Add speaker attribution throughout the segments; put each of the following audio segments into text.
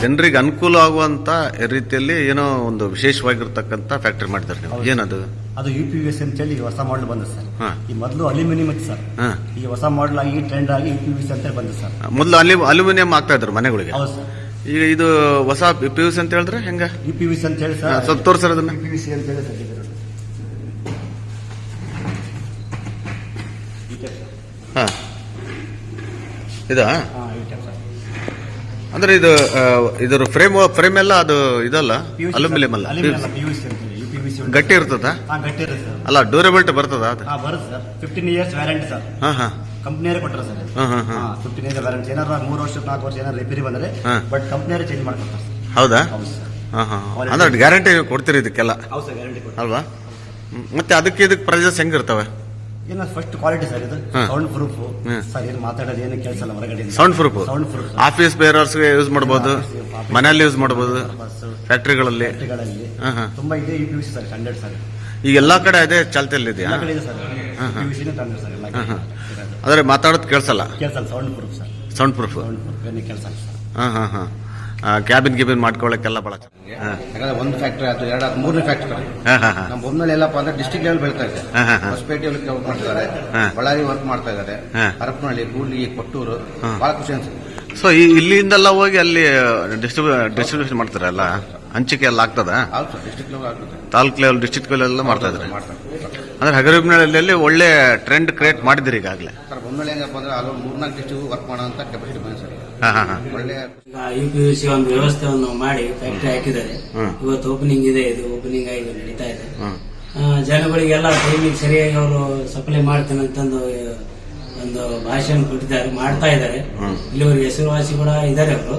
Speaker 1: ಜನರಿಗೆ ಅನುಕೂಲ ಆಗುವಂತ ರೀತಿಯಲ್ಲಿ ಏನೋ ಒಂದು ವಿಶೇಷವಾಗಿರ್ತಕ್ಕಂಥ ಫ್ಯಾಕ್ಟರಿ ಮಾಡಿದ್ದಾರೆ ನೀವು. ಏನದು?
Speaker 2: ಅದು ಯು ಪಿ ಎಸ್ ಅಂತೇಳಿ ಈಗ ಹೊಸ ಮಾಡಲ್ ಬಂದ ಸರ್.
Speaker 1: ಹಾ.
Speaker 2: ಈ ಮೊದಲು ಅಲ್ಯೂಮಿನಿಯಂ ಇತ್ತು ಸರ್.
Speaker 1: ಹಾ.
Speaker 2: ಈ ಹೊಸ ಮಾಡಲ್ ಆಗಿ ಟ್ರೆಂಡ್ ಆಗಿ ಯು ಪಿ ಎಸ್ ಅಂತ ಬಂದ ಸರ್.
Speaker 1: ಮೊದಲು ಅಲ್ಲಿ ಅಲ್ಯೂಮಿನಿಯಂ ಆಗ್ತಾ ಇದ್ರು ಮನೆಗಳಿಗೆ.
Speaker 2: ಹೌದು ಸರ್.
Speaker 1: ಈಗ ಇದು ಹೊಸ ಪಿ ಯು ಸಿ ಅಂತ ಹೇಳಿದ್ರೆ ಹೆಂಗ?
Speaker 2: ಯು ಪಿ ಎಸ್ ಅಂತ ಹೇಳಿ
Speaker 1: ಹಾ,
Speaker 2: ಸರ್
Speaker 1: ಸ್ವಲ್ಪ ತೋರ್ಸರ್ ಅದನ್ನ.
Speaker 2: ಯು ಪಿ ಸಿ ಅಂತ ಹೇಳಿ ಸರ್ ಇದು ನೋಡಿ. ಈ type ಸರ್.
Speaker 1: ಹಾ. ಇದಾ?
Speaker 2: ಹಾ.
Speaker 1: ಅಂದ್ರೆ ಇದು ಇದರ ಫ್ರೇಮ್ ಫ್ರೇಮ್ ಎಲ್ಲ ಅದು ಇದಲ್ಲ ಅಲ್ಯೂಮಿನಿಯಂ ಅಲ್ಲ. ಗಟ್ಟಿ ಇರ್ತದ? ಅಲ್ಲ ಡ್ಯೂರಬಿಲಿಟಿ ಬರ್ತದ ಅದು?
Speaker 2: ಹಾ ಬರುತ್ತೆ sir. Fifteen years warranty sir.
Speaker 1: ಹಾ ಹಾ.
Speaker 2: ಕಂಪ್ನಿಯವರೇ ಕೊಟ್ಟರು ಸರ್. ಫಿಫ್ಟೀನ್ ಇಯರ್ಸ್ ವ್ಯಾರಂಟಿ ಏನಾದ್ರು ಮೂರು ವರ್ಷ ನಾಲ್ಕು ವರ್ಷ ಏನಾದ್ರು ರಿಪೇರಿ ಬಂದ್ರೆ ಬಟ್ ಕಂಪ್ನಿಯವರೇ ಚೇಂಜ್ ಮಾಡ್ಕೊಡ್ತಾರೆ
Speaker 1: ಹೌದಾ? ಹಾ ಹಾ ಅಂದ್ರೆ ಗ್ಯಾರಂಟಿ ಕೊಡ್ತೀರಿ ಇದಕ್ಕೆಲ್ಲ?
Speaker 2: ಹೌದು ಸರ್ ಗ್ಯಾರಂಟಿ ಕೊಡ್ತಾರೆ
Speaker 1: ಅಲ್ವಾ? ಮತ್ತೆ ಅದಕ್ಕೆ ಇದಕ್ಕೆ ಪ್ರೈಸಸ್ ಹೆಂಗಿರ್ತವೆ?
Speaker 2: ಏನೋ ಫಸ್ಟ್ ಕ್ವಾಲಿಟಿ ಸರ್ ಇದು. Sound proof. ಸರ್ ಏನು ಮಾತಾಡೋದು ಏನು ಕೇಳಿಸಲ್ಲ ಹೊರಗಡೆ
Speaker 1: sound proof
Speaker 2: sound proof
Speaker 1: office ಬೇರರ್ಸ್ಗೆ use ಮಾಡಬಹುದು ಮನೆಯಲ್ಲಿ ಯೂಸ್ ಮಾಡಬಹುದು ಫ್ಯಾಕ್ಟ್ರಿಗಳಲ್ಲಿ.
Speaker 2: ತುಂಬಾ ಇದೆ U P V C sir hundred sir
Speaker 1: ಈಗ ಎಲ್ಲಾ ಕಡೆ ಅದೇ ಚಾಲ್ತಿಯಲ್ಲಿ
Speaker 2: ಆದ್ರೆ ಯು
Speaker 1: ಮಾತಾಡೋದು ಕೇಳಿಸಲ್ಲ?
Speaker 2: ಕೆಲಸ sound proof sir
Speaker 1: sound proof
Speaker 2: sound proof sir
Speaker 1: ಹಾ ಹಾ ಹಾ. ಕ್ಯಾಬಿನ್ ಗಿಬಿನ್ ಮಾಡ್ಕೊಳ್ಳೋಕೆಲ್ಲ ಬಹಳ ಚೆನ್ನಾಗಿ
Speaker 3: ಯಾಕಂದ್ರೆ ಒಂದು ಫ್ಯಾಕ್ಟ್ರಿ ಆಯ್ತು ಎರಡು ಆಯ್ತು ಮೂರನೇ ಫ್ಯಾಕ್ಟ್ರಿ
Speaker 1: ಹಾ ಹಾ ಹಾ.
Speaker 3: ನಮ್ಮ ಬೊಮ್ಮನಲ್ಲಿ ಎಲ್ಲಪ್ಪ ಅಂದ್ರೆ ಡಿಸ್ಟಿಕ್ ಲೆವೆಲ್ ಬೆಳಿತಾ ಇದೆ. ಹೊಸಪೇಟೆಯಲ್ಲಿ ವರ್ಕ್ ಮಾಡ್ತಿದ್ದಾರೆ.
Speaker 1: ಹಾ.
Speaker 3: ಬಳ್ಳಾರಿ ವರ್ಕ್ ಮಾಡ್ತಾ ಇದ್ದಾರೆ. ಹರಪನಹಳ್ಳಿ ಗೂಡ್ಲಿ ಕೊಟ್ಟೂರು. ಬಹಳ ಖುಷಿ ಅನ್ಸುತ್ತೆ.
Speaker 1: ಸೊ ಇಲ್ಲಿಂದೆಲ್ಲ ಹೋಗಿ ಅಲ್ಲಿ ಡಿಸ್ಟ್ರಿಬ್ಯೂ ಡಿಸ್ಟ್ರಿಬ್ಯೂಷನ್ ಮಾಡ್ತಾರಲ್ಲ ಹಂಚಿಕೆ ಎಲ್ಲ ಆಗ್ತದ? ತಾಲೂಕ್ ಲೆವೆಲ್ ಡಿಸ್ಟ್ರಿಕ್ಟ್ ಲೆವೆಲ್ ಎಲ್ಲ ಮಾಡ್ತಾ ಇದ್ದಾರೆ. ಅಂದ್ರೆ ಹಗರಿಬ್ನಹಳ್ಳಿಯಲ್ಲಿ ಒಳ್ಳೆ ಟ್ರೆಂಡ್ ಕ್ರಿಯೇಟ್ ಮಾಡಿದಿರಿ ಈಗಾಗಲೇ.
Speaker 3: ಸರ್ ಬೊಮ್ಮನಲ್ಲಿ ಹೆಂಗಪ್ಪ ಅಂದ್ರೆ ಅಲ್ಲಿ ಮೂರ್ನಾಲ್ಕು ಡಿಸ್ಟ್ರಿಕ್ಟ್ ವರ್ಕ್ ಮಾಡೋ ಕೆಪಾಸಿಟಿ ಬಂದಿದೆ
Speaker 4: ಯು ಸಿ ಒಂದು ವ್ಯವಸ್ಥೆಯನ್ನು ಮಾಡಿ ಫ್ಯಾಕ್ಟರಿ ಹಾಕಿದ್ದಾರೆ. ಇವತ್ತು ಓಪನಿಂಗ್ ಇದೆ ಇದು ಓಪನಿಂಗ್ ಆಗಿ ನಡೀತಾ ಇದೆ. ಜನಗಳಿಗೆಲ್ಲ ಟೈಮಿಂಗ್ ಸರಿಯಾಗಿ ಅವರು ಸಪ್ಲೈ ಮಾಡ್ತೇನೆ ಅಂತಂದು ಒಂದು ಭಾಷಣ ಕೊಟ್ಟಿದ್ದಾರೆ ಮಾಡ್ತಾ ಇದ್ದಾರೆ.
Speaker 1: ಇಲ್ಲಿ
Speaker 4: ಇಲ್ಲಿವರೆಗೆ ಹೆಸರುವಾಸಿ ಕೂಡ ಇದ್ದಾರೆ ಅವರು.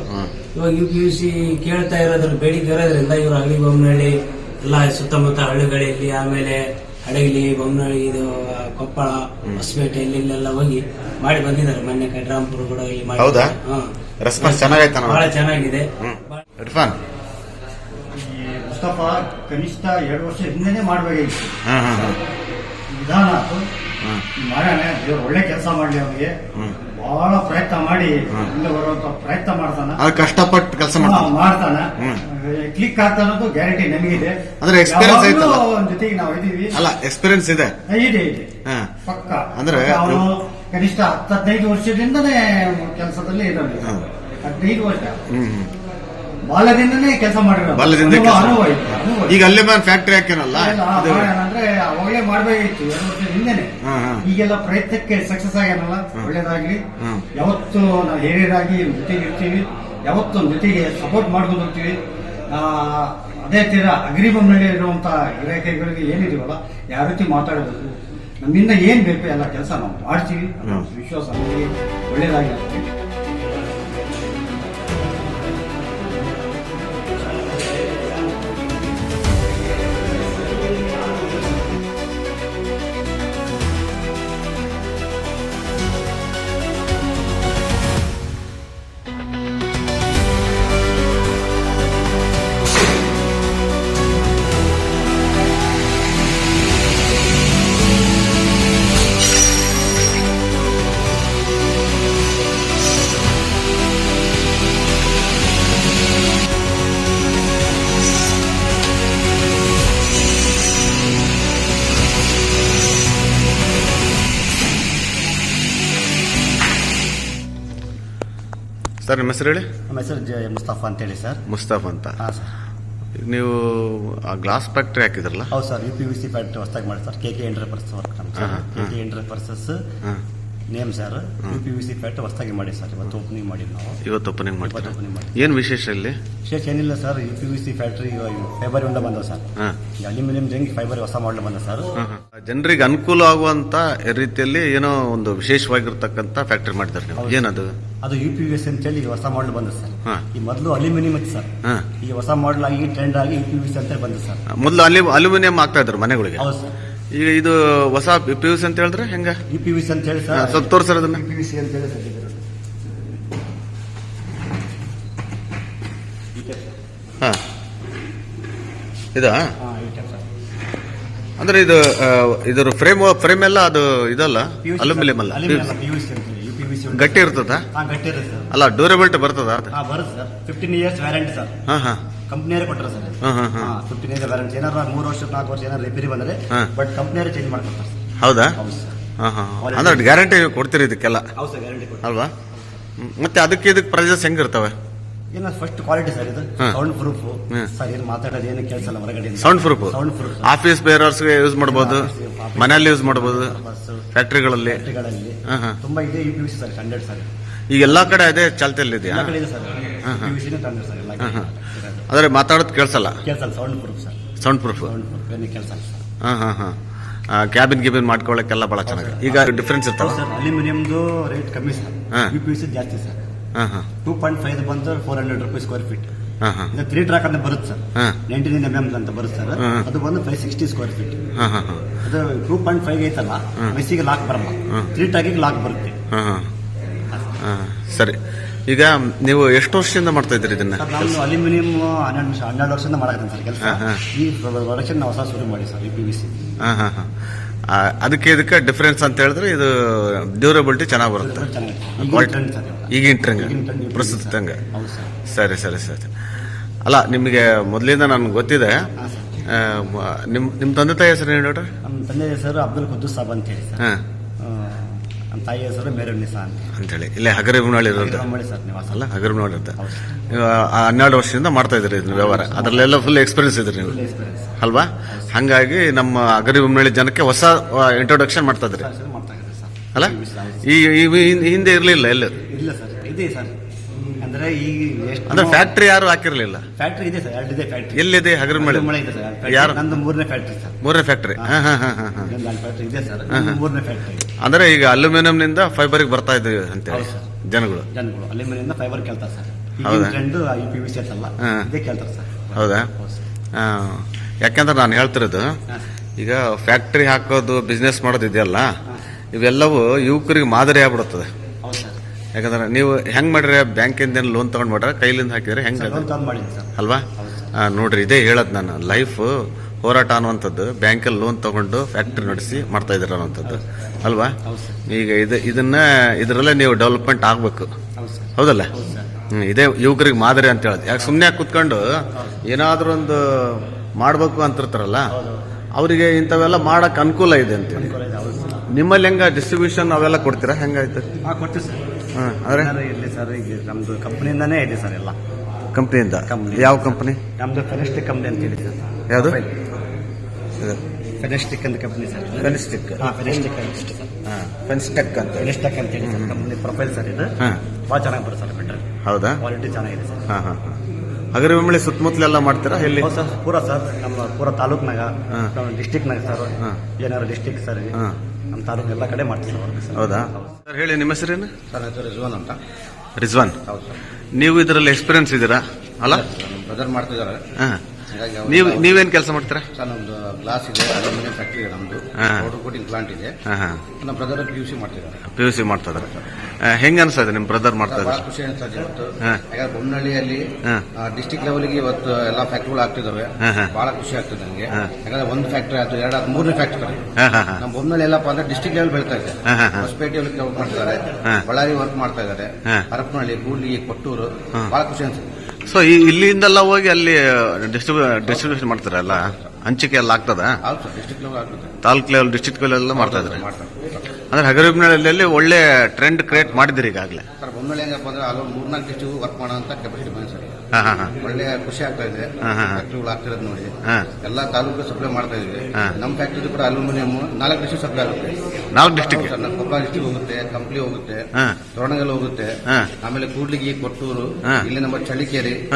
Speaker 4: ಇವಾಗ ಯು ಪಿ ಯು ಸಿ ಕೇಳ್ತಾ ಇರೋದ್ರ ಬೇಡಿಕೆ ಇರೋದ್ರಿಂದ ಇವರು ಹಳ್ಳಿ ಬೊಮ್ಮನಹಳ್ಳಿ ಎಲ್ಲ ಸುತ್ತಮುತ್ತ ಹಳ್ಳಿಗಳಲ್ಲಿ ಆಮೇಲೆ ಹಡಗಲಿ ಬೊಮ್ಮನಹಳ್ಳಿ ಇದು ಕೊಪ್ಪಳ ಹೊಸಪೇಟೆ ಇಲ್ಲೆಲ್ಲ ಹೋಗಿ ಮಾಡಿ ಬಂದಿದ್ದಾರೆ. ಮೊನ್ನೆ ಕಡ್ರಾಂಪುರ ಕೂಡ ಇಲ್ಲಿ ಮಾಡಿ.
Speaker 1: ಹೌದಾ?
Speaker 4: ಹಾ.
Speaker 1: ರೆಸ್ಪಾನ್ಸ್ ಚೆನ್ನಾಗೈತನ
Speaker 4: ಬಹಳ ಚೆನ್ನಾಗಿದೆ.
Speaker 1: ಇರ್ಫಾನ್?
Speaker 2: ಈ ಮುಸ್ತಫಾ ಕನಿಷ್ಠ ಎರಡು ವರ್ಷ ಹಿಂದೆನೆ ಮಾಡಬೇಕಾಗಿತ್ತು ಅದು
Speaker 1: ಹ್ಮ್.
Speaker 2: ಮಾಡೋಣ ದೇವ್ರು ಒಳ್ಳೆ ಕೆಲಸ ಮಾಡ್ಲಿ ಅವನಿಗೆ. ಬಹಳ ಪ್ರಯತ್ನ ಮಾಡಿ. ಮುಂದೆ ಬರುವಂತ ಪ್ರಯತ್ನ ಮಾಡ್ತಾನ.
Speaker 1: ಅದು ಕಷ್ಟಪಟ್ಟು ಕೆಲಸ
Speaker 2: ಮಾಡ್ತಾನ. ಕ್ಲಿಕ್ ಆಗ್ತಾನದು ಗ್ಯಾರಂಟಿ ನಮಗಿದೆ.
Speaker 1: ಅಂದ್ರೆ
Speaker 2: ಎಕ್ಸ್ಪೀರಿಯನ್ಸ್
Speaker 1: ಐತಲ್ಲ?
Speaker 2: ಜೊತೆಗೆ ನಾವು ಇದೀವಿ
Speaker 1: ಅಲ್ಲ ಎಕ್ಸ್ಪೀರಿಯನ್ಸ್ ಇದೆ.
Speaker 2: ಇದೆ ಇದೆ. ಪಕ್ಕ.
Speaker 1: ಅಂದ್ರೆ
Speaker 2: ಅವನು ಕನಿಷ್ಠ ಹತ್ತು ಹದಿನೈದು ವರ್ಷದಿಂದನೇ ಕೆಲಸದಲ್ಲಿ ಇರೋದು
Speaker 1: ಹ್ಮ್.
Speaker 2: ಹದಿನೈದು ವರ್ಷ. ಬಾಲ್ಯದಿಂದನೇ ಕೆಲಸ ಮಾಡಿರೋ
Speaker 1: ಬಾಲ್ಯದಿಂದ
Speaker 2: ಅನುಭವ- ಐತೆ.
Speaker 1: ಈಗ ಅಲ್ಲೇ ಫ್ಯಾಕ್ಟ್ರಿ ಇದು
Speaker 2: ಮಾಡೋಣ ಅಂದ್ರೆ ಅವಾಗಲೇ ಮಾಡ್ಬೇಕಾಗಿತ್ತು. ಎರಡು ವರ್ಷ ಹಿಂದೆನೆ. ಈಗೆಲ್ಲ ಪ್ರಯತ್ನಕ್ಕೆ ಸಕ್ಸಸ್ ಆಗ್ಯಾನಲ್ಲ ಒಳ್ಳೇದಾಗ್ಲಿ. ಯಾವತ್ತು ನಾವು ಹಿರಿಯರಾಗಿ ಜೊತೆಗೆ ಇರ್ತೀವಿ. ಯಾವತ್ತು ಜೊತೆಗೆ ಸಪೋರ್ಟ್ ಮಾಡ್ಕೊಂಡು ಹೋಗ್ತೀವಿ. ಆ, ಅದೇ ತೀರ ಅಗ್ರಿಬೊಮ್ಮನಲ್ಲಿ ಇರುವಂತ ಇಲಾಖೆಗಳಿಗೆ ಏನಿದೆಯಲ್ಲ ಯಾವ ರೀತಿ ಮಾತಾಡಬೇಕು ನಮ್ಮಿಂದ ಏನ್ ಬೇಕು ಎಲ್ಲ ಕೆಲಸ ನಾವು ಮಾಡ್ತೀವಿ. ವಿಶ್ವಾಸ ನಮಗೆ ಒಳ್ಳೇದಾಗಿ
Speaker 1: ಸರ್ ನಿಮ್ಮ ಹೆಸರು ಹೇಳಿ?
Speaker 2: ನಮ್ಮ ಹೆಸರು ಜೆ ಅಂತ ಅಂತೇಳಿ ಸರ್.
Speaker 1: ಮುಸ್ತಾಫ್ ಅಂತ.
Speaker 2: ಹಾಂ ಸರ್.
Speaker 1: ನೀವು ಆ ಗ್ಲಾಸ್ ಫ್ಯಾಕ್ಟ್ರಿ ಹಾಕಿದ್ರಲ್ಲ?
Speaker 2: ಹೌದು sir U P V C factory ಹೊಸದಾಗಿ ಮಾಡಿ sir K K enterprises work ನಮ್ಮ K K enterprises name sir U P V C factory ಹೊಸದಾಗಿ ಮಾಡಿ ಸರ್ ಇವತ್ತು ಓಪನಿಂಗ್ ಮಾಡಿ ನಾವು.
Speaker 1: ಇವತ್ತು ಓಪನಿಂಗ್
Speaker 2: ಇವತ್ತು
Speaker 1: ಮಾಡ್ತೀರಾ
Speaker 2: ಓಪನಿಂಗ್ ಮಾಡಿ
Speaker 1: ಏನು ವಿಶೇಷ ಇಲ್ಲಿ?
Speaker 2: ವಿಶೇಷ ಏನಿಲ್ಲ sir U P V C factory fiber ಇಂದ ಬಂದವು ಸರ್
Speaker 1: ಹಾಂ.
Speaker 2: ಈ ಅಲ್ಯೂಮಿನಿಯಂ ಜಂಗ್ ಫೈಬರ್ ಹೊಸ ಮಾಡಲ್ ಬಂದ ಸರ್
Speaker 1: ಜನರಿಗೆ ಅನುಕೂಲ ಆಗುವಂತ ರೀತಿಯಲ್ಲಿ ಏನೋ ಒಂದು ವಿಶೇಷವಾಗಿರ್ತಕ್ಕಂಥ ಫ್ಯಾಕ್ಟರಿ ಮಾಡಿದ್ದಾರೆ ನೀವು. ಏನದು?
Speaker 2: ಅದು ಯು ಪಿ ವಿ ಎಸ್ ಅಂತೇಳಿ ಈ ಹೊಸ ಮಾಡಲ್ ಬಂದ ಸರ್
Speaker 1: ಹಾ.
Speaker 2: ಈ ಮೊದಲು ಅಲ್ಯೂಮಿನಿಯಂ ಇತ್ತು ಸರ್
Speaker 1: ಹಾ.
Speaker 2: ಈ ಹೊಸ ಮಾಡಲ್ ಆಗಿ ಟ್ರೆಂಡ್ ಆಗಿ ಯು ಪಿ ವಿ ಸಿ ಅಂತ ಬಂದ ಸರ್
Speaker 1: ಮೊದಲು ಅಲ್ಲಿ ಅಲ್ಯೂಮಿನಿಯಂ ಆಗ್ತಾ ಇದ್ರು ಮನೆಗಳಿಗೆ?
Speaker 2: ಹೌದು ಸರ್
Speaker 1: ಈಗ ಇದು ಹೊಸ ಪಿ ಯು ಸಿ ಅಂತ ಹೇಳಿದ್ರೆ ಹೆಂಗ?
Speaker 2: ಯು ಪಿ ವಿ ಸಿ ಅಂತ ಹೇಳಿ ಸರ್.
Speaker 1: ಸ್ವಲ್ಪ ತೋರ್ಸರ್ ಅದನ್ನ.
Speaker 2: ಪಿ ವಿ ಸಿ ಅಂತ ಹೇಳಿ ಸರ್
Speaker 1: ಹಾ. ಇದಾ?
Speaker 2: ಹಾ, ಈ type ಸರ್.
Speaker 1: ಅಂದ್ರೆ ಇದು ಆ, ಇದ್ರ ಫ್ರೇಮ್ ಫ್ರೇಮ್ ಎಲ್ಲ ಅದು ಇದಲ್ಲ? ಅಲ್ಯೂಮಿನಿಯಂ ಅಲ್ಲ?
Speaker 2: ಅಂತ ಹೇಳಿ.
Speaker 1: ಗಟ್ಟಿ ಇರ್ತದ?
Speaker 2: ಹಾ, ಗಟ್ಟಿ ಇರುತ್ತೆ ಸರ್.
Speaker 1: ಅಲ್ಲ ಡ್ಯೂರಬಿಲಿಟಿ ಬರ್ತದ ಅದು?
Speaker 2: ಹಾ ಬರುತ್ತೆ sir. Fifteen years warranty sir.
Speaker 1: ಹಾ ಹಾ.
Speaker 2: ಕಂಪ್ನಿಯವರು ಕೊಟ್ಟರೆ ಸರ್.
Speaker 1: ಹಾ, ಹಾ, ಹಾ.
Speaker 2: ಫಿಫ್ಟೀನ್ ಇಯರ್ ವ್ಯಾರಂಟಿ ಏನಾರ ಮೂರು ವರ್ಷ ನಾಲ್ಕು ವರ್ಷ ಏನಾರ ರಿಪೇರಿ ಬಂದ್ರೆ. ಬಟ್ ಕಂಪ್ನಿಯವರು ಚೇಂಜ್ ಮಾಡ್ಕೊಡ್ತಾರೆ ಸರ್.
Speaker 1: ಹೌದಾ?
Speaker 2: ಹೌದು ಸರ್.
Speaker 1: ಹಾ ಹಾ. ಅಂದ್ರೆ ಗ್ಯಾರಂಟಿ ಕೊಡ್ತೀರಿ ಇದಕ್ಕೆಲ್ಲ?
Speaker 2: ಹೌದು ಸರ್ ಗ್ಯಾರಂಟಿ ಕೊಡ್ತಾರೆ
Speaker 1: ಅಲ್ವಾ. ಮತ್ತೆ ಅದಕ್ಕೆ ಇದಕ್ಕೆ ಪ್ರೈಸಸ್ ಹೆಂಗಿರ್ತವೆ?
Speaker 2: ಏನ ಫಸ್ಟ್ ಕ್ವಾಲಿಟಿ ಸರ್ ಇದು. Sound proof. ಸರ್ ಏನು ಮಾತಾಡೋದು ಏನು ಕೇಳಿಸಲ್ಲ ಹೊರಗಡೆ
Speaker 1: sound proof
Speaker 2: sound proof
Speaker 1: office ಬೇರರ್ಸ್ಗೆ use ಮಾಡ್ಬೋದು ಮನೆಯಲ್ಲಿ ಯೂಸ್ ಮಾಡ್ಬೋದು ಫ್ಯಾಕ್ಟ್ರಿಗಳಲ್ಲಿ
Speaker 2: ಫ್ಯಾಕ್ಟ್ರಿಗಳಲ್ಲಿ
Speaker 1: ಹಾ, ಹಾ.
Speaker 2: ತುಂಬಾ ಇದೆ U P C sir standard sir.
Speaker 1: ಈಗ ಎಲ್ಲಾ ಕಡೆ ಅದೇ ಚಾಲ್ತಿಯಲ್ಲಿ ಇದೆಯಾ?
Speaker 2: ಇದೆ ಸರ್. ಪಿ ಸಿನೇ ಸ್ಟ್ಯಾಂಡರ್ಡ್ ಸರ್ ಎಲ್ಲ
Speaker 1: ಆದರೆ. ಮಾತಾಡೋದು ಕೇಳಿಸಲ್ಲ?
Speaker 2: ಕೇಳಿಸಲ್ಲ sound proof sir.
Speaker 1: Sound proof
Speaker 2: sound proof ಏನು ಕೇಳಿಸಲ್ಲ ಸರ್.
Speaker 1: ಹಾಂ ಹಾಂ ಹಾಂ ಕ್ಯಾಬಿನ್ ಗಿಬಿನ್ ಮಾಡ್ಕೊಳ್ಳೋಕ್ಕೆಲ್ಲ ಭಾಳ ಚೆನ್ನಾಗಿ ಈಗ ಡಿಫ್ರೆನ್ಸ್ ಇರ್ತಾವ?
Speaker 2: ಸರ್ ಅಲ್ಯೂಮಿನಿಯಂದು ರೇಟ್ ಕಮ್ಮಿ ಸರ್.
Speaker 1: ಹಾ.
Speaker 2: ಯು ಪಿ ಸಿ ಜಾಸ್ತಿ ಸರ್.
Speaker 1: ಹಾ ಹಾ
Speaker 2: ಟೂ ಪಾಯಿಂಟ್ ಫೈವ್ ಬಂದು four hundred rupees square feet
Speaker 1: ಹಾ ಹಾ
Speaker 2: ಇದು ತ್ರೀ ಟ್ರಾಕ್ ಅಂತ ಬರುತ್ತೆ ಸರ್.
Speaker 1: ಹಾ.
Speaker 2: ನೈಂಟಿ ನೈನ್ ಎಂ ಎಂ ಅಂತ ಬರುತ್ತೆ ಸರ್. ಅದು ಬಂದು ಫೈವ್ ಸಿಕ್ಸ್ಟಿ ಸ್ಕ್ವೇರ್ ಫೀಟ್
Speaker 1: ಹಾ ಹಾ ಹಾ
Speaker 2: ಅದು ಟೂ ಪಾಯಿಂಟ್ ಫೈವ್ ಐತಲ್ಲ ಮೆಸ್ಸಿಗೆ ಲಾಕ್ ಬರಲ್ಲ. ತ್ರೀ ಟ್ರಾಕಿಗೆ ಲಾಕ್ ಬರುತ್ತೆ.
Speaker 1: ಹಾ ಹಾ ಹಾ ಸರಿ. ಈಗ ನೀವು ಎಷ್ಟು ವರ್ಷದಿಂದ ಮಾಡ್ತಾ ಇದ್ರಿ ಇದನ್ನ?
Speaker 2: ನಾನು ಅಲ್ಯೂಮಿನಿಯಂ ಹನ್ನೆರಡು ಹನ್ನೆರಡು ವರ್ಷದಿಂದ ಮಾಡಕತ್ತೀನಿ ಸರ್ ಕೆಲಸ. ಈ ಪ್ರೊಡಕ್ಷನ್ ನಾವು ಹೊಸ ಶುರು ಮಾಡಿ ಸರ್ ಈ ಪಿ ವಿ ಸಿ
Speaker 1: ಅದಕ್ಕೆ ಇದಕ್ಕೆ ಡಿಫ್ರೆನ್ಸ್ ಅಂತ ಹೇಳಿದ್ರೆ ಇದು ಡ್ಯೂರಬಿಲಿಟಿ ಚೆನ್ನಾಗಿ ಬರುತ್ತೆ. ಈಗಿನ
Speaker 2: ಟ್ರಂಗ್
Speaker 1: ಪ್ರಸ್ತುತ
Speaker 2: ಸರ್. ಸರ್.
Speaker 1: ಸರಿ ಅಲ್ಲ ನಿಮಗೆ ಮೊದಲಿಂದ ನನ್ಗೆ ಗೊತ್ತಿದೆ ನಿಮ್ಮ ನಿಮ್ಮ ನಿಮ್ ನಿಮ್ ತಂದೆ ತಾಯಿ ಹೆಸರು ಏನು ನೋಡ್ರಿ
Speaker 2: ನಮ್ಮ ತಂದೆ ಹೆಸರು ಅಬ್ದುಲ್ ಕುದ್ದೂಸ್ ಸಾಬ್ ಅಂತ ಹೇಳಿ
Speaker 1: ಹಾಂ.
Speaker 2: ತಾಯಿ ಹೆಸರು ಮೇರುನಿಸಾ ಅಂತ
Speaker 1: ಅಂತೇಳಿ ಇಲ್ಲೇ ಹಗರಿಬನಹಳ್ಳಿ ಇರೋದು.
Speaker 2: ಮಾಡಿ ಸರ್ ನಿವಾಸ.
Speaker 1: ಅಲ್ಲ ಹಗರಿಬನಹಳ್ಳಿ ಇರುತ್ತೆ ನೀವು ಆ ಹನ್ನೆರಡು ವರ್ಷದಿಂದ ಮಾಡ್ತಾ ಇದ್ರಿ ಇದನ್ನ ವ್ಯವಹಾರ. ಅದರಲ್ಲೆಲ್ಲ ಫುಲ್ ಎಕ್ಸ್ಪೀರಿಯನ್ಸ್ ಇದ್ರಿ ನೀವು.
Speaker 2: ಎಕ್ಸ್ಪೀರಿಯನ್ಸ್
Speaker 1: ಅಲ್ವಾ? ಹಂಗಾಗಿ ನಮ್ಮ ಅಗರಿಬನಹಳ್ಳಿ ಜನಕ್ಕೆ ಹೊಸ ಇಂಟ್ರೊಡಕ್ಷನ್ ಮಾಡ್ತಾ ಇದ್ರಿ
Speaker 2: ಮಾಡ್ತಾ ಇದ್ದಾರೆ ಸರ್.
Speaker 1: ಅಲ್ಲ? ಈ ಈ- ಈ ಹಿಂದೆ ಇರಲಿಲ್ಲ ಎಲ್ಲ
Speaker 2: ಇಲ್ಲ ಸರ್. ಇದೆ ಸರ್. ಅಂದ್ರೆ ಈಗ ಎಷ್ಟು
Speaker 1: ಅಂದ್ರೆ ಫ್ಯಾಕ್ಟ್ರಿ ಯಾರು ಹಾಕಿರ್ಲಿಲ್ಲ?
Speaker 2: ಫ್ಯಾಕ್ಟ್ರಿ ಇದೆ ಸರ್ ಎರಡಿದೆ ಫ್ಯಾಕ್ಟ್ರಿ
Speaker 1: ಎಲ್ಲಿದೆ? ಹಗರ
Speaker 2: ಮಳೆ ಇದೆ ಸರ್.
Speaker 1: ಯಾರು?
Speaker 2: ನಂದು ಮೂರನೇ ಫ್ಯಾಕ್ಟ್ರಿ ಸರ್.
Speaker 1: ಮೂರನೇ ಫ್ಯಾಕ್ಟ್ರಿ ಹಾ. ಹಾ ಹಾ ಹಾ ಹಾ
Speaker 2: ಇನ್ನೊಂದು ಫ್ಯಾಕ್ಟ್ರಿ ಇದೆ ಸರ್ ಮೂರನೇ ಫ್ಯಾಕ್ಟ್ರಿ
Speaker 1: ಅಂದ್ರೆ ಈಗ ಅಲ್ಯೂಮಿನಿಯಂ ನಿಂದ ಫೈಬರ್ಗೆ ಬರ್ತಾ
Speaker 2: ಇದ್ದೀವಿ ಸರ್.
Speaker 1: ಜನಗಳು.
Speaker 2: ಜನಗಳು ಅಲ್ಯೂಮಿನಿಯಂ ಫೈಬರ್ ಕೇಳ್ತಾರೆ ಸರ್.
Speaker 1: ಹೌದಾ?
Speaker 2: Trend U P V C
Speaker 1: ಅಲ್ಲ.
Speaker 2: ಇದೇ ಕೇಳ್ತಾರೆ ಸರ್.
Speaker 1: ಹೌದಾ? ಯಾಕಂದ್ರೆ ನಾನು ಹೇಳ್ತಿರೋದು ಈಗ ಫ್ಯಾಕ್ಟ್ರಿ ಹಾಕೋದು ಬಿಸ್ನೆಸ್ ಮಾಡೋದು ಇದೆಯಲ್ಲ ಇವೆಲ್ಲವೂ ಯುವಕರಿಗೆ ಮಾದರಿ ಆಗ್ಬಿಡುತ್ತದೆ. ಯಾಕಂದ್ರೆ ನೀವು ಹೆಂಗ್ ಮಾಡ್ರಿ ಬ್ಯಾಂಕಿಂದ ಲೋನ್ ತಗೊಂಡ್ ಮಾಡ್ರ ಕೈಲಿಂದ ಹಾಕಿದ್ರೆ ಹೆಂಗ್ ಅಲ್ವಾ? ನೋಡ್ರಿ ಇದೇ ಹೇಳದ್ ನಾನು. ಲೈಫ್ ಹೋರಾಟ ಅನ್ನುವಂಥದ್ದು ಬ್ಯಾಂಕಲ್ಲಿ ಲೋನ್ ತಗೊಂಡು ಫ್ಯಾಕ್ಟ್ರಿ ನಡೆಸಿ ಮಾಡ್ತಾ ಇದ್ರ ಅನ್ನೋಂಥದ್ದು ಅಲ್ವಾ? ಈಗ ಇದು ಇದನ್ನ ಇದರಲ್ಲೇ ನೀವು ಡೆವಲಪ್ಮೆಂಟ್ ಆಗ್ಬೇಕು. ಹೌದಲ್ಲ? ಹ್ಞೂ ಇದೇ ಯುವಕರಿಗೆ ಮಾದರಿ ಅಂತ ಹೇಳೋದು. ಯಾಕೆ ಸುಮ್ಮನೆ ಕುತ್ಕೊಂಡು ಏನಾದ್ರೂ ಒಂದು ಮಾಡಬೇಕು ಅಂತಿರ್ತಾರಲ್ಲ ಅವರಿಗೆ ಇಂಥವೆಲ್ಲ ಮಾಡಕ್ಕೆ ಅನುಕೂಲ ಇದೆ ಅಂತ
Speaker 2: ಅನುಕೂಲ ಇದೆ ಹೌದು ಸರ್.
Speaker 1: ನಿಮ್ಮಲ್ಲಿ ಹೆಂಗ ಡಿಸ್ಟ್ರಿಬ್ಯೂಷನ್ ಅವೆಲ್ಲ ಕೊಡ್ತೀರಾ? ಹೆಂಗಾಯ್ತು?
Speaker 2: ಹಾಂ ಕೊಡ್ತೀವಿ ಸರ್ ಈಗ ನಮ್ಮದು ಕಂಪ್ನಿಯಿಂದಾನೇ ಇದೆ ಸರ್ ಎಲ್ಲ.
Speaker 1: ಕಂಪ್ನಿಯಿಂದ
Speaker 2: ಕಂಪ್ನಿ.
Speaker 1: ಯಾವ ಕಂಪ್ನಿ
Speaker 2: ನಮ್ದು ಫೆನೆಸ್ಟಿಕ್ ಕಂಪ್ನಿ ಅಂತ ಹೇಳಿ ಸರ್.
Speaker 1: ಯಾವುದು?
Speaker 2: ಫೆನೆಸ್ಟಿಕ್ ಅಂತ ಕಂಪ್ನಿ ಸರ್.
Speaker 1: ಫೆನ್ಸ್ಟಿಕ್
Speaker 2: ಹಾಂ ಫೆನೆಸ್ಟಿಕ್
Speaker 1: ಫೆನ್ಸ್ಟೆಕ್ ಅಂತ
Speaker 2: ಫೆನೆಸ್ಟಿಕ್ ಅಂತ. ಹೇಳಿ ಸರ್. ಕಂಪ್ನಿ ಪ್ರೊಫೈಲ್ ಸರ್ ಇದು.
Speaker 1: ಹಾಂ.
Speaker 2: ಭಾಳ ಚೆನ್ನಾಗಿ ಬರುತ್ತೆ ಸರ್ ಬೆಟ್ರ್.
Speaker 1: ಹೌದಾ?
Speaker 2: ಕ್ವಾಲಿಟಿ ಚೆನ್ನಾಗಿದೆ ಸರ್.
Speaker 1: ಹಾಂ ಹಾಂ ಹಾಂ. ಹಾ ಅಗರಿಬೊಮ್ಮಳಿ ಸುತ್ತಮುತ್ತಲೆಲ್ಲ ಮಾಡ್ತೀರಾ
Speaker 2: ಇಲ್ಲಿ ಸರ್. ಪೂರ ಸರ್. ನಮ್ಮ ಪೂರ ತಾಲೂಕ್ನಾಗ
Speaker 1: ಹಾ.
Speaker 2: ನಮ್ಮ ಡಿಸ್ಟಿಕ್ನಾಗ ಸರ್. ಏನಾರ ಡಿಸ್ಟಿಕ್ ಸರ್
Speaker 1: ಹಾ.
Speaker 2: ನಮ್ಮ ತಾಲೂಕು ಎಲ್ಲ ಕಡೆ ಮಾಡ್ತೀವಿ ಸರ್
Speaker 1: ಹೌದಾ?
Speaker 2: ಹೌದು.
Speaker 1: ಸರ್ ಹೇಳಿ ನಿಮ್ಮ ಹೆಸರೇನು?
Speaker 3: ಸರ್ ಹೆಸರು ರಿಜ್ವಾನ್ ಅಂತ.
Speaker 1: ರಿಜ್ವಾನ್?
Speaker 3: ಹೌದು ಸರ್.
Speaker 1: ನೀವು ಇದರಲ್ಲಿ ಎಕ್ಸ್ಪೀರಿಯನ್ಸ್ ಇದ್ದೀರಾ? ಅಲ್ಲ?
Speaker 3: ಬ್ರದರ್ ಮಾಡ್ತಿದ್ದಾರೆ.
Speaker 1: ಹಾ.
Speaker 3: ಹಾಗಾಗಿ ಅವ್ರು-
Speaker 1: ನೀವು ನೀವೇನ್ ಕೆಲಸ ಮಾಡ್ತೀರಾ
Speaker 3: ಸರ್ ನಮ್ದು ಗ್ಲಾಸ್ ಇದೆ ಅಲ್ಯೂಮಿನಿಯಂ ಫ್ಯಾಕ್ಟ್ರಿ ಇದೆ ನಮ್ದು
Speaker 1: ಹಾ.
Speaker 3: ಪೌಡರ್ ಕೋಟಿಂಗ್ ಪ್ಲಾಂಟ್ ಇದೆ
Speaker 1: ಹಾ ಹಾ
Speaker 3: ನಮ್ಮ ಬ್ರದರ್ ಪಿ ಯು ಸಿ ಮಾಡ್ತಿದ್ದಾರೆ
Speaker 1: ಪಿ ಯು ಸಿ ಮಾಡ್ತಾ ಇದಾರೆ ಆ, ಹೆಂಗ್ ನಿಮ್ ಬ್ರದರ್ ಮಾಡ್ತಾ
Speaker 3: ಬಹಳ ಖುಷಿ ಅನ್ಸುತ್ತೆ ಇವತ್ತು
Speaker 1: ಹಾ.
Speaker 3: ಯಾಕಂದ್ರೆ ಬೊಮ್ಮನಹಳ್ಳಿಯಲ್ಲಿ
Speaker 1: ಹಾ.
Speaker 3: ಡಿಸ್ಟಿಕ್ ಲೆವೆಲ್ಗೆ ಇವತ್ತು ಎಲ್ಲ ಫ್ಯಾಕ್ಟ್ರಿಗಳು ಆಗ್ತಿದಾವೆ
Speaker 1: ಹಾ, ಹಾ.
Speaker 3: ಬಹಳ ಖುಷಿ ಆಗ್ತದೆ ನನಗೆ
Speaker 1: ಹಾ.
Speaker 3: ಯಾಕಂದ್ರೆ ಒಂದು ಫ್ಯಾಕ್ಟ್ರಿ ಆಯ್ತು ಎರಡು ಆಯ್ತು ಮೂರನೇ ಫ್ಯಾಕ್ಟ್ರಿ
Speaker 1: ಹಾ ಹಾ ಹಾ
Speaker 3: ನಮ್ಮ ಬೊಮ್ಮನಹಳ್ಳಿ ಎಲ್ಲಪ್ಪ ಅಂದ್ರೆ ಡಿಸ್ಟಿಕ್ ಲೆವೆಲ್ ಬೆಳೀತಾ ಇದೆ
Speaker 1: ಹಾ, ಹಾ, ಹಾ.
Speaker 3: ಹೊಸಪೇಟೆಯಲ್ಲಿ ವರ್ಕ್ ಮಾಡ್ತಿದ್ದಾರೆ
Speaker 1: ಹಾ.
Speaker 3: ಬಳ್ಳಾರಿ ವರ್ಕ್ ಮಾಡ್ತಾ ಇದ್ದಾರೆ
Speaker 1: ಹಾ.
Speaker 3: ಹರಪನಹಳ್ಳಿ ಗೂಡ್ಲಿ ಕೊಟ್ಟೂರು
Speaker 1: ಹಾ.
Speaker 3: ಬಹಳ ಖುಷಿ ಅನ್ಸುತ್ತೆ
Speaker 1: ಸೊ ಇಲ್ಲಿಂದೆಲ್ಲ ಹೋಗಿ ಅಲ್ಲಿ ಡಿಸ್ಟ್ರಿಬ್ಯೂ ಡಿಸ್ಟ್ರಿಬ್ಯೂಷನ್ ಮಾಡ್ತಾರಲ್ಲ ಹಂಚಿಕೆ ಎಲ್ಲ ಆಗ್ತದ? ತಾಲೂಕ್ ಲೆವೆಲ್ ಡಿಸ್ಟ್ರಿಕ್ಟ್ ಲೆವೆಲ್ ಮಾಡ್ತಾ
Speaker 3: ಮಾಡ್ತಾರೆ
Speaker 1: ಅಂದ್ರೆ ಹಗರಿಬ್ನಹಳ್ಳಿಯಲ್ಲಿ ಒಳ್ಳೆ ಟ್ರೆಂಡ್ ಕ್ರಿಯೇಟ್ ಮಾಡಿದಿರಿ ಈಗಾಗಲೇ.
Speaker 3: ಸರ್ ಬೊಮ್ಮನಹಳ್ಳಿ ಹೆಂಗಪ್ಪ ಅಂದ್ರೆ ಅಲ್ಲಿ ಮೂರ್ನಾಲ್ಕು ಡಿಸ್ಟ್ರಿಕ್ಟ್ ವರ್ಕ್ ಮಾಡೋಂತ ಕೆಪಾಸಿಟಿ ಬಂದಿದೆ ಸರ್. ಒಳ್ಳೆ ಖುಷಿ ಆಗ್ತಾ ಇದೆ. ಫ್ಯಾಕ್ಟ್ರಿಗಳು ಆಗ್ತಿರೋದು ನೋಡಿ.
Speaker 1: ಹಾ.
Speaker 3: ಎಲ್ಲಾ ತಾಲೂಕು ಸಪ್ಲೈ ಮಾಡ್ತಾ ಇದ್ವಿ. ನಮ್ಮ ಫ್ಯಾಕ್ಟ್ರಿ ಕೂಡ ಅಲ್ಯೂಮಿನಿಯಂ ನಾಲ್ಕು ಡಿಸ್ಟಿಕ್ ಸಪ್ಲೈ ಆಗುತ್ತೆ.
Speaker 1: ನಾಲ್ಕು ಡಿಸ್ಟಿಕ್
Speaker 3: ಕೊಪ್ಪ ಕೊಪ್ಪಳ ಡಿಸ್ಟಿಕ್ ಹೋಗುತ್ತೆ ಕಂಪ್ಲಿ ಹೋಗುತ್ತೆ. ತೋರಣಗಲ್ ಹೋಗುತ್ತೆ. ಆಮೇಲೆ ಕೂಡ್ಲಿಗಿ ಕೊಟ್ಟೂರು. ಇಲ್ಲಿ ನಮ್ಮ
Speaker 1: ಚಳ್ಳಕೆರೆ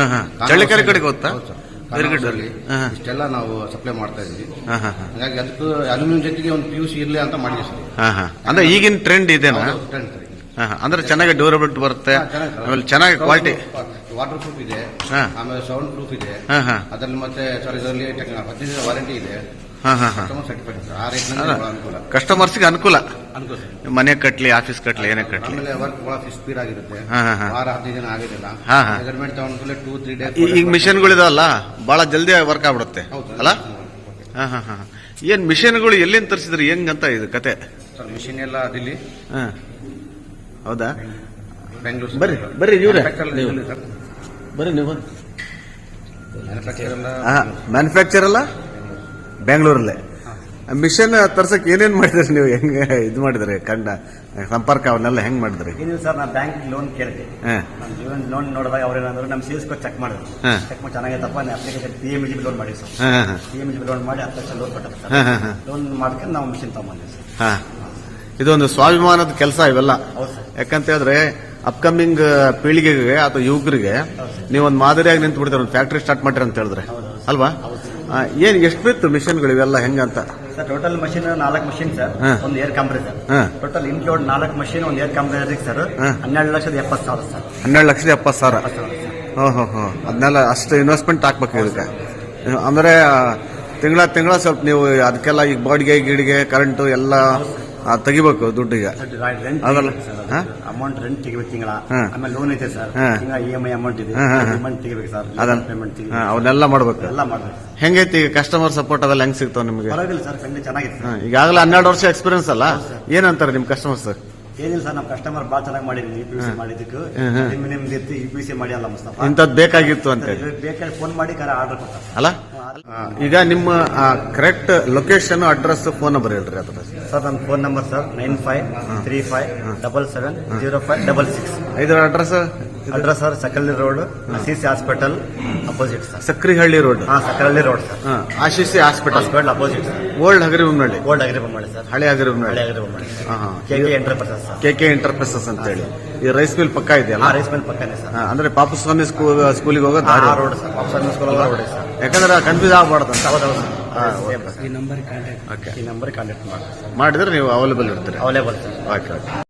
Speaker 3: ಸೈಡ್-
Speaker 1: ಕಡೆಗೆ ಹೋಗ್ತಾ?
Speaker 3: ಇಷ್ಟೆಲ್ಲ ನಾವು ಸಪ್ಲೈ ಮಾಡ್ತಾ ಇದ್ವಿ. ಹಾಗಾಗಿ ಅದಕ್ಕೂ ಅಲ್ಯೂಮಿನಿಯಂ ಜೊತೆಗೆ ಒಂದು ಪಿ ಯು ಸಿ ಇರಲಿ ಅಂತ ಮಾಡಿದ್ವಿ
Speaker 1: ಅಂದ್ರೆ ಈಗಿನ ಟ್ರೆಂಡ್ ಹಾ. ಅಂದ್ರೆ ಚೆನ್ನಾಗಿ ಡ್ಯೂರಬಿಲಿಟಿ ಬರುತ್ತೆ. ಆಮೇಲೆ ಚೆನ್ನಾಗಿ ಕ್ವಾಲಿಟಿ
Speaker 3: ವಾಟರ್ ಪ್ರೂಫ್ ಇದೆ. ಆಮೇಲೆ ಸೌಂಡ್ ಪ್ರೂಫ್ ಇದೆ. ಅದ್ರಲ್ಲಿ ಮತ್ತೆ ಸಾರಿ ಇದರಲ್ಲಿ ಹದಿನೈದು ವಾರಂಟಿ ಇದೆ.
Speaker 1: ಕಸ್ಟಮರ್ಸ್ಗೆ ಅನುಕೂಲ.
Speaker 3: ಅನುಕೂಲ.
Speaker 1: ಮನೆ ಕಟ್ಲಿ ಆಫೀಸ್ ಕಟ್ಲಿ ಏನೇ ಕಟ್ಲಿ.
Speaker 3: ಆಮೇಲೆ ವರ್ಕ್ ಭಾಳ ಸ್ಪೀಡ್ ಆಗಿರುತ್ತೆ. ವಾರ ಹದಿನೈದು ದಿನ
Speaker 1: ಹಾ.
Speaker 3: ಮೆಜರ್ಮೆಂಟ್ ತಗೊಂಡ್ಮೇಲೆ ಟೂ ತ್ರೀ
Speaker 1: ಡೇ
Speaker 3: ಡೇಸ್
Speaker 1: ಈಗ ಮಿಷನ್ಗಳಿದಾವಲ್ಲ ಬಹಳ ಜಲ್ದಿ ವರ್ಕ್ ಆಗ್ಬಿಡುತ್ತೆ.
Speaker 3: ಹೌದು
Speaker 1: ಅಲ್ಲ? ಹಾ ಹಾ ಹಾಂ ಏನ್ ಮಿಷನ್ಗಳು ಎಲ್ಲಿಂದ ತರಿಸಿದ್ರಿ? ಅಂತ ಇದು ಕತೆ?
Speaker 3: ಮಿಷಿನ್ ಎಲ್ಲ ದಿಲ್ಲಿ.
Speaker 1: ಹಾಂ. ಹೌದಾ?
Speaker 3: ಬೆಂಗಳೂರು
Speaker 1: ಬರ್ರಿ, ಬರ್ರಿ ಇವ್ರೇ. ಬರೀ ನೀವು ಮ್ಯಾನುಫ್ಯಾಕ್ಚರ್ ಅಲ್ಲ? ಬೆಂಗಳೂರಲ್ಲೇ. ಮಿಷನ್ ತರ್ಸಕ್ ಏನೇನ್ ಮಾಡಿದ್ರಿ ನೀವು? ಹೆಂಗ ಇದು ಮಾಡಿದ್ರಿ? ಕಂಡ ಸಂಪರ್ಕ ಅವನ್ನೆಲ್ಲ ಹೆಂಗ್ ಮಾಡಿದ್ರಿ?
Speaker 2: ಏನಿಲ್ಲ ಸರ್ ನಾ ಬ್ಯಾಂಕ್ ಲೋನ್ ಕೇಳಿದೆ.
Speaker 1: ಹಾ.
Speaker 2: ನಾನು ಲೋನ್ ಲೋನ್ ನೋಡಿದಾಗ ಏನಾದ್ರು ನಮ್ಮ ಸೇಲ್ಸ್ ಕೋಚ್ ಚೆಕ್ ಮಾಡಿದ್ರು.
Speaker 1: ಹಾ.
Speaker 2: ಚೆಕ್ ಮಾಡಿ ಚೆನ್ನಾಗೈತಪ್ಪ ನೀವು application P M G loan ಮಾಡಿ ಸರ್.
Speaker 1: ಹಾ ಹಾ
Speaker 2: ಪಿ ಎಂ ಜಿ ಲೋನ್ ಮಾಡಿ ಹತ್ತು ಲಕ್ಷ ಲೋನ್
Speaker 1: ಹಾ.
Speaker 2: ಲೋನ್ ಮಾಡ್ಕೊಂಡು ನಾವು ಮಿಷಿನ್ ತಗೊಂಬಂದ್ವಿ ಸರ್.
Speaker 1: ಹಾ. ಇದೊಂದು ಸ್ವಾಭಿಮಾನದ ಕೆಲಸ ಇವೆಲ್ಲ.
Speaker 2: ಹೌದು ಸರ್.
Speaker 1: ಯಾಕಂತ ಹೇಳಿದ್ರೆ ಅಪ್ಕಮಿಂಗ್ ಪೀಳಿಗೆಗೆ ಅಥವಾ ಯುವಕರಿಗೆ ನೀವೊಂದು ಮಾದರಿಯಾಗಿ ನಿಂತು ಬಿಡ್ತಾರೆ ಒಂದು ಫ್ಯಾಕ್ಟ್ರಿ ಸ್ಟಾರ್ಟ್ ಮಾಡಿರಿ ಅಂತ ಹೇಳಿದ್ರೆ. ಅಲ್ವಾ? ಏನ್ ಎಷ್ಟು ಬಿತ್ತು ಮಿಷನ್ಗಳು ಇವೆಲ್ಲ ಹೆಂಗಂತ
Speaker 2: ಸರ್ ಟೋಟಲ್ ಮಷಿನ್ ನಾಲ್ಕು ಮಷಿನ್ ಸರ್. ಒಂದು ಏರ್ ಕಂಪ್ರೆಸರ್. ಟೋಟಲ್ ಇನ್ಕ್ಲೂಡ್ ನಾಲ್ಕು ಮಷಿನ್ ಒಂದು ಏರ್ ಕಂಪ್ರೆಸರ್ ಸರ್. ಹನ್ನೆರಡು ಲಕ್ಷದ ಎಪ್ಪತ್ತು ಸಾವಿರ ಸರ್.
Speaker 1: ಹನ್ನೆರಡು ಲಕ್ಷದ ಎಪ್ಪತ್ತು ಸಾವಿರ. ಅದನ್ನೆಲ್ಲ ಅಷ್ಟು ಇನ್ವೆಸ್ಟ್ಮೆಂಟ್ ಹಾಕ್ಬೇಕು ಇದಕ್ಕೆ. ಅಂದ್ರೆ ತಿಂಗಳ ತಿಂಗಳ ಸ್ವಲ್ಪ ನೀವು ಅದಕ್ಕೆಲ್ಲ ಈಗ ಬಾಡಿಗೆ ಗಿಡಿಗೆ ಕರೆಂಟು ಎಲ್ಲ ಆ, ತೆಗಿಬೇಕು ದುಡ್ಡು
Speaker 2: ರೆಂಟ್
Speaker 1: ಅದಲ್ಲ? ಹಾ?
Speaker 2: ಅಮೌಂಟ್ ರೆಂಟ್ ತೆಗಿಬೇಕು ತಿಂಗಳ.
Speaker 1: ಹಾ.
Speaker 2: ಆಮೇಲೆ ಲೋನ್ ಐತೆ ಸರ್
Speaker 1: ಹಾ.
Speaker 2: ತಿಂಗಳ ಇ ಎಂ ಐ ಅಮೌಂಟ್ ಇದೆ.
Speaker 1: ಹಾ, ಹಾ, ಹಾ.
Speaker 2: ಪೇಮೆಂಟ್ ತೆಗಿಬೇಕು ಸರ್
Speaker 1: ಅದನ್ನ
Speaker 2: ಪೇಮೆಂಟ್
Speaker 1: ಹಾ,
Speaker 2: ತೆಗಿಬೇಕು
Speaker 1: ಅವನ್ನೆಲ್ಲ ಮಾಡ್ಬೇಕು.
Speaker 2: ಎಲ್ಲ ಮಾಡ್ಬೇಕು
Speaker 1: ಹೆಂಗೈತಿ ಈಗ ಕಸ್ಟಮರ್ ಸಪೋರ್ಟ್ ಅದೆಲ್ಲ ಹೆಂಗ್ ಸಿಗ್ತಾವ ನಿಮಗೆ?
Speaker 2: ಪರವಾಗಿಲ್ಲ ಸರ್ ಖಂಡಿತ ಚೆನ್ನಾಗಿದೆ
Speaker 1: ಹಾ, ಈಗಾಗಲೇ ಹನ್ನೆರಡು ವರ್ಷ ಎಕ್ಸ್ಪೀರಿಯನ್ಸ್ ಅಲ್ಲ? ಏನಂತಾರೆ ನಿಮ್ ಕಸ್ಟಮರ್ಸ್
Speaker 2: ಏನಿಲ್ಲ ಸರ್ ನಮ್ಮ ಕಸ್ಟಮರ್ ಬಾಳ ಚೆನ್ನಾಗಿ ಮಾಡಿದ್ವಿ ಯು ಪಿ ಸಿ ಮಾಡಿದ್ದಕ್ಕೆ.
Speaker 1: ಹ್ಮ್, ಹ್ಮ್.
Speaker 2: ನಿಮ್ ನಿಮ್ದು ಇತ್ತು ಯು ಪಿ ಸಿ ಮಾಡಿ ಅಲ್ಲ ಮುಸ್ತಫಾ?
Speaker 1: ಇಂಥದ್ದು ಬೇಕಾಗಿತ್ತು ಅಂತ
Speaker 2: ಬೇಕಾದ್ರೆ ಫೋನ್ ಮಾಡಿ ಕರೆ ಆರ್ಡರ್ ಕೊಟ್ಟ
Speaker 1: ಅಲ್ಲ? ಈಗ ನಿಮ್ಮ correct location address phone number ಹೇಳ್ರಿ ಅದ್ರ
Speaker 2: ಸರ್ ನನ್ನ phone number sir nine five three five double seven zero five double six
Speaker 1: ಇದರ address
Speaker 2: address sir Sakalli road C C hospital opposite sir.
Speaker 1: Sakrihalli road?
Speaker 2: ಹಾ Sakrahalli road sir.
Speaker 1: ಆಶಿಸಿ hospital.
Speaker 2: Hospital opposite sir.
Speaker 1: Old Hagaribommanahalli
Speaker 2: old Hagari ಮಾಡಿ sir.
Speaker 1: ಹಳೆ ಹಗರಿಬೊಮ್ಮನಹಳ್ಳಿ
Speaker 2: ಹಳೆ ಹಗರಿ ಮಾಡಿ sir.
Speaker 1: ಹಾ, ಹಾ.
Speaker 2: K K enterprises sir.
Speaker 1: K K enterprises ಅಂತ ಹೇಳಿ ಈ ರೈಸ್ ಮಿಲ್ ಪಕ್ಕ ಇದೆಯಲ್ಲ?
Speaker 2: ಹಾ ರೈಸ್ ಮಿಲ್ ಪಕ್ಕನೇ ಸರ್.
Speaker 1: ಅಂದ್ರೆ ಪಾಪಸ್ವಾಮಿ ಸ್ಕೂಲ್ ಸ್ಕೂಲಿಗೆ ಹೋಗೋ ದಾರಿ
Speaker 2: road sir. Papaswamy school road sir.
Speaker 1: ಯಾಕಂದ್ರೆ ಕನ್ಫ್ಯೂಸ್ ಆಗ್ಬಾರ್ದು ಅಂತ.
Speaker 4: ಈ ನಂಬರ್ ಕಾಂಟ್ಯಾಕ್ಟ್
Speaker 1: ಓಕೆ
Speaker 2: ಈ ನಂಬರ್ ಕಾಂಟ್ಯಾಕ್ಟ್ ಮಾಡಿ
Speaker 1: ಮಾಡಿದ್ರೆ ನೀವು ಅವೈಲೇಬಲ್ ಇರ್ತೀರಿ.
Speaker 2: Available
Speaker 1: okay okay